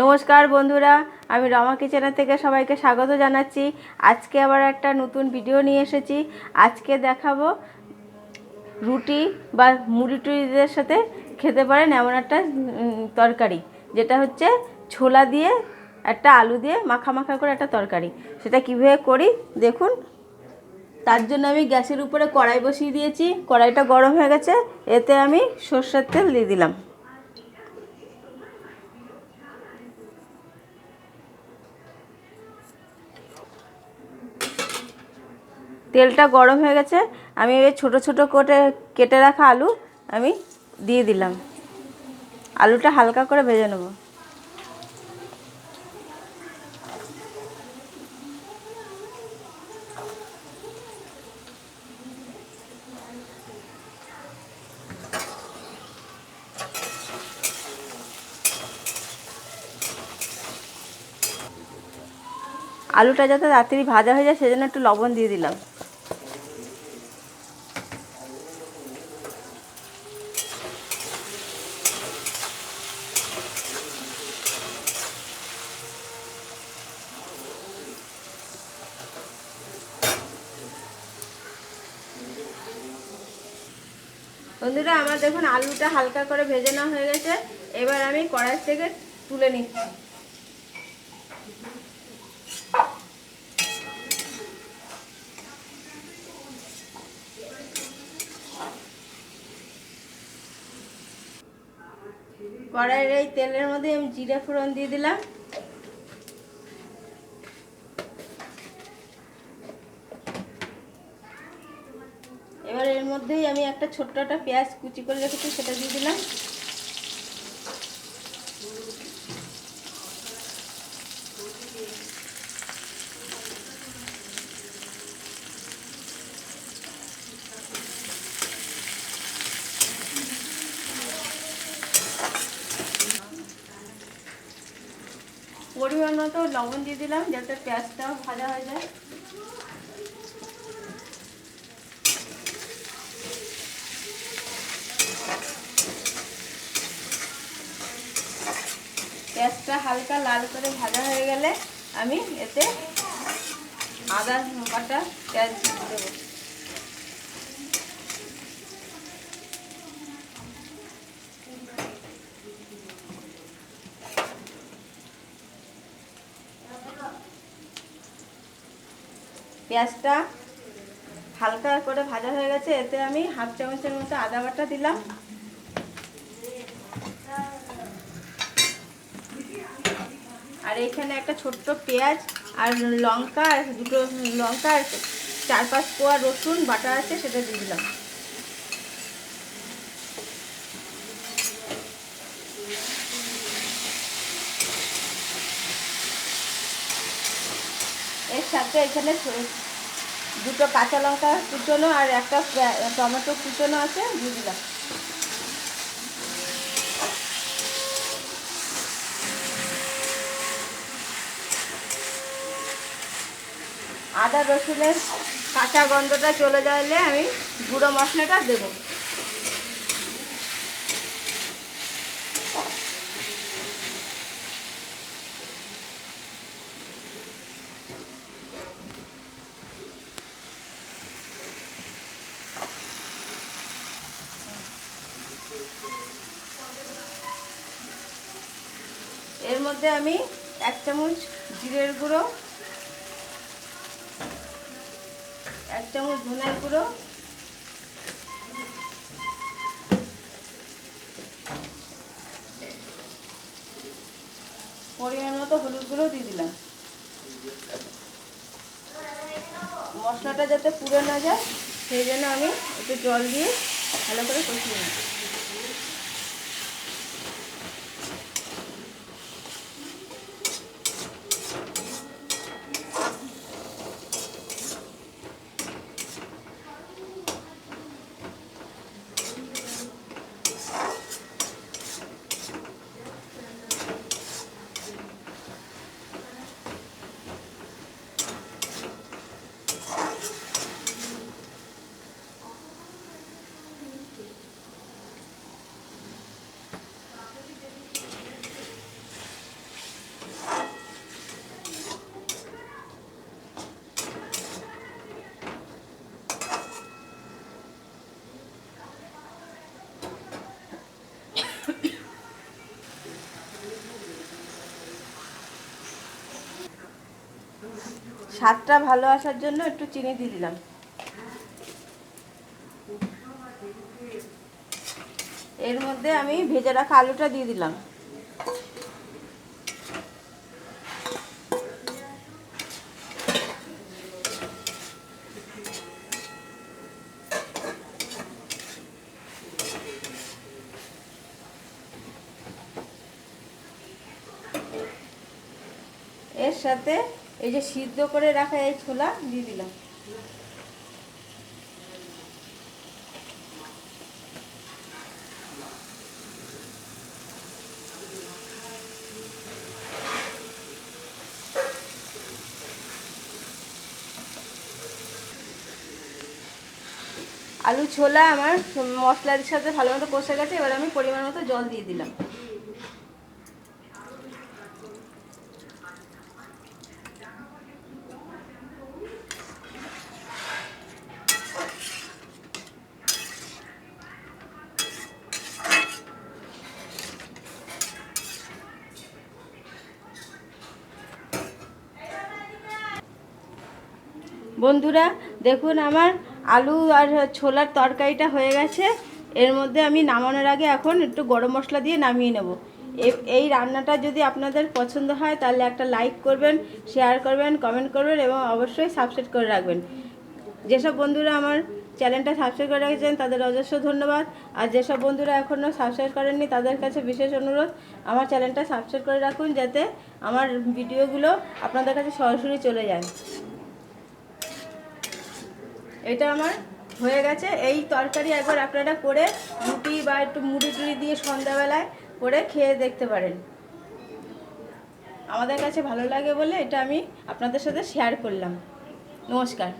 নমস্কার বন্ধুরা, আমি রমা কিচেনের থেকে সবাইকে স্বাগত জানাচ্ছি। আজকে আবার একটা নতুন ভিডিও নিয়ে এসেছি। আজকে দেখাবো রুটি বা মুড়ি টুড়িদের সাথে খেতে পারেন এমন একটা তরকারি, যেটা হচ্ছে ছোলা দিয়ে, একটা আলু দিয়ে মাখা মাখা করে একটা তরকারি। সেটা কীভাবে করি দেখুন। তার জন্য আমি গ্যাসের উপরে কড়াই বসিয়ে দিয়েছি। কড়াইটা গরম হয়ে গেছে। এতে আমি সর্ষের তেল দিয়ে দিলাম। তেলটা গরম হয়ে গেছে, আমি এই ছোট ছোটো করে কেটে রাখা আলু আমি দিয়ে দিলাম। আলুটা হালকা করে ভেজে নেব। আলুটা যাতে তাড়াতাড়ি ভাজা হয়ে যায়, সেজন্য একটু লবণ দিয়ে দিলাম। বন্ধুরা, আমার দেখুন আলুটা হালকা করে ভেজে নেওয়া হয়ে গেছে। এবার আমি কড়াই থেকে তুলে নিচ্ছি। কড়াইয়ের এই তেলের মধ্যে আমি জিরে ফোড়ন দিয়ে দিলাম এবার এর মধ্যেই আমি একটা ছোট্ট একটা পেঁয়াজ কুচি করে রেখেছি, সেটা দিয়ে দিলাম। পরিমাণ মতো লবণ দিয়ে দিলাম, যাতে পেঁয়াজটাও ভাজা হয়ে যায়। পেঁয়াজটা হালকা লাল করে ভাজা হয়ে গেলে আমি এতে আদা বাটা পেঁয়াজ দেবো। পেঁয়াজটা হালকা করে ভাজা হয়ে গেছে, এতে আমি হাফ চামচের মতো আদা বাটা দিলাম। এখানে একটা ছোট্ট পেঁয়াজ আর লঙ্কা আর দুটো লঙ্কা আর চার পাঁচ কোয়া রসুন বাটা আছে, সেটা দিয়ে দিলাম। এর সাথে এখানে দুটো কাঁচা লঙ্কা কুচোনো আর একটা টমেটো কুচোনো আছে, দিয়ে দিলাম। আদা রসুনের কাঁচা গন্ধটা চলে যাওয়ালে আমি গুঁড়ো মশলাটা দেবো। এর মধ্যে আমি এক চামচ জিরের গুঁড়ো এক চামচ ধনের গুঁড়ো পরিমাণ মতো হলুদ গুঁড়ো দিয়ে দিলাম। মশলাটা যাতে পুড়ে না যায়, সেই জন্য আমি একটু জল দিয়ে ভালো করে কষিয়ে নিই স্বাদটা ভালো আসার জন্য একটু চিনি দিয়ে দিলাম। এর মধ্যে আমি ভেজে রাখা আলুটা দিয়ে দিলাম। এর সাথে এই যে সিদ্ধ করে রাখা এই ছোলা দিয়ে দিলাম। আলু ছোলা আমার মশলার সাথে ভালো মতো কষে গেছে, এবার আমি পরিমাণ মতো জল দিয়ে দিলাম। বন্ধুরা, দেখুন আমার আলু আর ছোলার তরকারিটা হয়ে গেছে। এর মধ্যে আমি নামানোর আগে এখন একটু গরম মশলা দিয়ে নামিয়ে নেব। এই রান্নাটা যদি আপনাদের পছন্দ হয়, তাহলে একটা লাইক করবেন, শেয়ার করবেন, কমেন্ট করবেন এবং অবশ্যই সাবস্ক্রাইব করে রাখবেন। যেসব বন্ধুরা আমার চ্যানেলটা সাবস্ক্রাইব করে রেখেছেন, তাদের অজস্র ধন্যবাদ। আর যেসব বন্ধুরা এখনও সাবস্ক্রাইব করেননি, তাদের কাছে বিশেষ অনুরোধ, আমার চ্যানেলটা সাবস্ক্রাইব করে রাখুন, যাতে আমার ভিডিওগুলো আপনাদের কাছে সরাসরি চলে যায়। এটা আমার হয়ে গেছে। এই তরকারি একবার আপনারা করে রুটি বা একটু মুড়ি টুড়ি দিয়ে সন্ধ্যাবেলায় করে খেয়ে দেখতে পারেন। আমাদের কাছে ভালো লাগে বলে এটা আমি আপনাদের সাথে শেয়ার করলাম। নমস্কার।